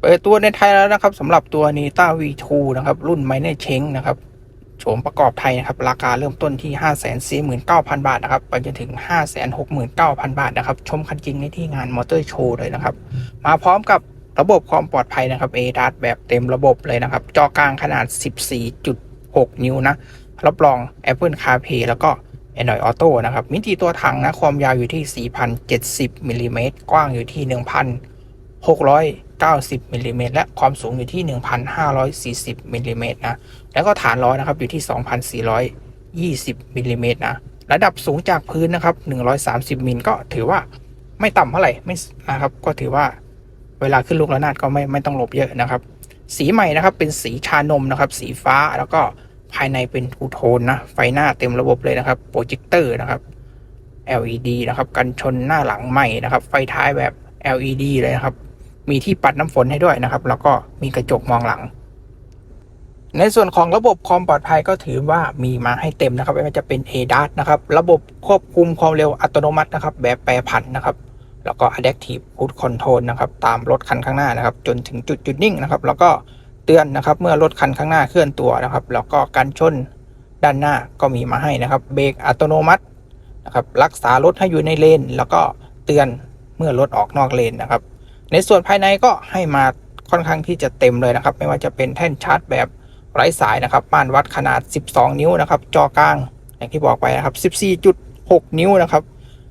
เปิดตัวในไทยแล้วนะครับสำหรับตัว n ีต้า V2 นะครับ รุ่นไมเนเชงนะครับโฉมประกอบไทยนะครับ ราคาเริ่มต้นที่ 549,000 บาทนะครับ ไปจนถึง 569,000 บาทนะครับ ชมคันจริงในที่งานมอเตอร์โชว์เลยนะครับ มาพร้อมกับระบบความปลอดภัยนะครับ ADAS แบบเต็มระบบเลยนะครับ จอกลางขนาด 14.6 นิ้วนะ รับรอง Apple CarPlay แล้วก็ Android Auto นะครับ มิติตัวถังนะ ความยาวอยู่ที่ 4,070มิลลิเมตรกว้างอยู่ที่ 90มิลลิเมตรและความสูงอยู่ที่ 1,540มิลลิเมตรนะ แล้วก็ฐานล้อนะครับอยู่ที่ 2,420มิลลิเมตรนะ ระดับสูงจากพื้นนะครับ 130มิลก็ถือว่าไม่ต่ำเท่าไหร่ไม่นะครับก็ถือว่าเวลาขึ้นลูกระนาดก็ไม่ไม่ต้องหลบเยอะนะครับ สีใหม่นะครับเป็นสีชานมนะครับ สีฟ้าแล้วก็ภายในเป็นทูโทนนะ ไฟหน้าเต็มระบบเลยนะครับโปรเจคเตอร์นะครับ LED นะครับ กันชนหน้าหลังใหม่นะครับ ไฟท้ายแบบ LED เลยนะครับ มีที่ปัดน้ำฝนให้ด้วยนะครับ แล้วก็มีกระจกมองหลัง ในส่วนของระบบความปลอดภัยก็ถือว่ามีมาให้เต็มนะครับไม่ว่าจะเป็น ADAS นะครับ ระบบควบคุมความเร็วอัตโนมัตินะครับ แบบแปรผันนะครับ แล้วก็ Adaptive Cruise Control นะครับ ตามรถคันข้างหน้านะครับ จนถึงจุดจุดนิ่งนะครับ แล้วก็เตือนนะครับ เมื่อรถคันข้างหน้าเคลื่อนตัวนะครับ แล้วก็การชนด้านหน้าก็มีมาให้นะครับ เบรกอัตโนมัตินะครับ รักษารถให้อยู่ในเลน แล้วก็เตือนเมื่อรถออกนอกเลนนะครับ ในส่วนภายในก็ให้มาค่อนข้างที่จะเต็มเลยนะครับ ไม่ว่าจะเป็นแท่นชาร์จแบบไร้สายนะครับม่านวัดขนาด 12 นิ้วนะครับ จอกลางอย่างที่บอกไปนะครับ 14.6 นิ้วนะครับ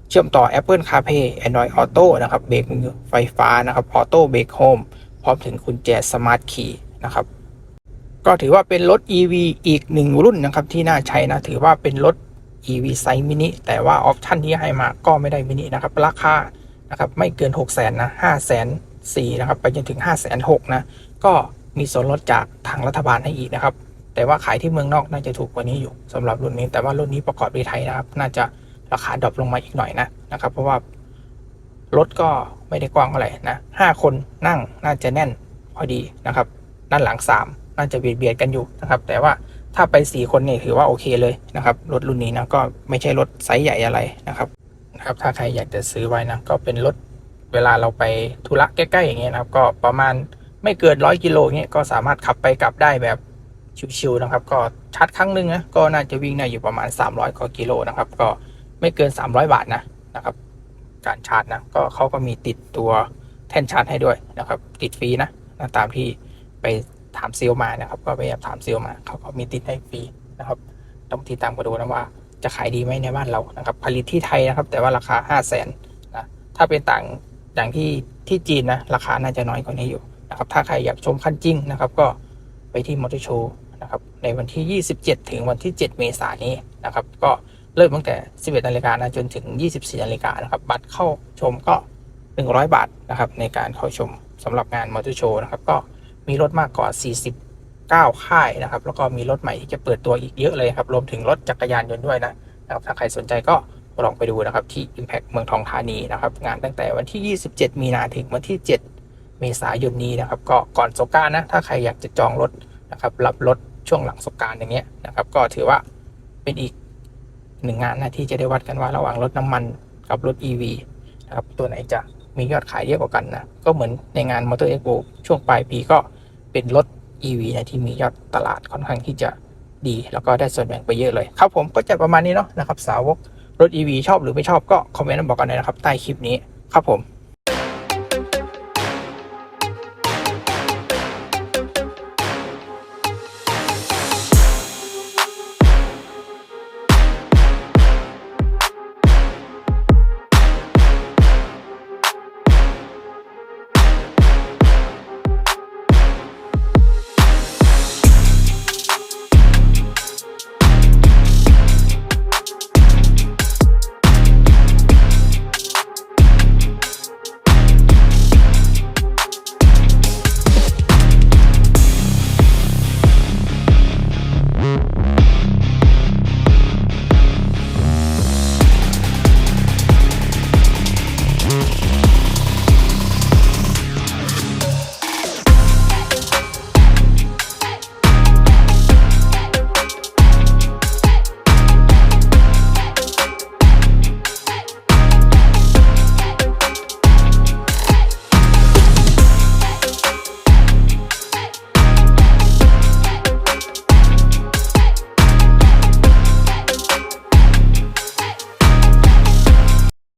เชื่อมต่อ Apple CarPlay Android Auto นะครับ เบรกมือไฟฟ้านะครับ Auto Brake Home พร้อมถึงกุญแจ Smart Key นะครับ ก็ถือว่าเป็นรถ EV อีกหนึ่งรุ่นนะครับ ที่น่าใช้นะ ถือว่าเป็นรถ EV ไซส์มินิแต่ว่าออปชันที่ให้มาก็ไม่ได้มินินะครับ ราคา นะครับไม่เกิน 6 0 0 0 0นนะ5 0 0 0 0นะครับไปจนถึง5 6 0 0 0นะก็มีส่วนลดจากทางรัฐบาลให้อีกนะครับ แต่ว่าขายที่เมืองนอกน่าจะถูกกว่านี้อยู่สำหรับรุ่นนี้แต่ว่ารุ่นนี้ประกอบในไทยนะครับ น่าจะราคาดรอปลงมาอีกหน่อยนะนะครับ เพราะว่ารถก็ไม่ได้กว้างเท่าไหร่นะห้าคนนั่งน่าจะแน่นพอดีนะครับ ด้านหลังสามน่าจะเบียดเบียดกันอยู่นะครับ แต่ว่าถ้าไปสี่คนเนี่ยถือว่าโอเคเลยนะครับรถรุ่นนี้นะก็ไม่ใช่รถไซส์ใหญ่อะไรนะครับ นะครับถ้าใครอยากจะซื้อไว้นะก็เป็นรถเวลาเราไปธุระใกล้ๆอย่างเงี้ยนะครับ ก็ประมาณไม่เกินร้อยกิโลเงี้ยก็สามารถขับไปกลับได้แบบชิวๆนะครับ ก็ชาร์จครั้งหนึ่งนะก็น่าจะวิ่งได้อยู่ประมาณ 300กว่ากิโลนะครับ ก็ไม่เกิน 300 บาทนะนะครับ การชาร์จนะก็เขาก็มีติดตัวแท่นชาร์จให้ด้วยนะครับ ติดฟรีนะนะตามที่ไปถามเซลลมานะครับ ก็ไปถามเซลลมาเขาก็มีติดให้ฟรีนะครับ ต้องติดตามกันดูนะว่า จะขายดีไหมในบ้านเรานะครับ ผลิตที่ไทยนะครับ แต่ว่าราคา 5 0 0แสนนะถ้าเป็นต่างอย่างที่ที่จีนนะราคาน่าจะน้อยกว่านี้อยู่นะครับ ถ้าใครอยากชมคันจริงนะครับ ก็ไปที่มอเตอร์โชว์นะครับในวันที่ 27 ถึงวันที่ 7 เมษายนนี้นะครับ ก็เริ่มตั้งแต่ 11 นาฬิกานะจนถึง 24 นาฬิกานะครับ บัตรเข้าชมก็ 100 บาทนะครับ ในการเข้าชมสำหรับงานมอเตอร์โชว์นะครับ ก็มีรถมากกว่า 9 ค่ายนะครับ แล้วก็มีรถใหม่ที่จะเปิดตัวอีกเยอะเลยครับ รวมถึงรถจักรยานยนต์ด้วยนะนะครับ ถ้าใครสนใจก็ลองไปดูนะครับ ที่ Impact เมืองทองธานีนะครับ งานตั้งแต่วันที่ 27 มีนาถึงวันที่ 7 เมษายนนี้นะครับ ก็ก่อนสงการนะ ถ้าใครอยากจะจองรถนะครับ รับรถช่วงหลังสงการอย่างเงี้ยนะครับ ก็ถือว่าเป็นอีกหนึ่งงานนะที่จะได้วัดกันว่าระหว่างรถน้ำมันกับรถ EV นะครับ ตัวไหนจะมียอดขายเยอะกว่ากันนะ ก็เหมือนในงาน Motor Expo ช่วงปลายปีก็เป็นรถ EV นะที่มียอดตลาดค่อนข้างที่จะดี แล้วก็ได้ส่วนแบ่งไปเยอะเลย ครับผมก็จะประมาณนี้เนาะนะครับ สาวกรถ EV ชอบหรือไม่ชอบก็คอมเมนต์มาบอกกันเลยนะครับ ใต้คลิปนี้ครับผม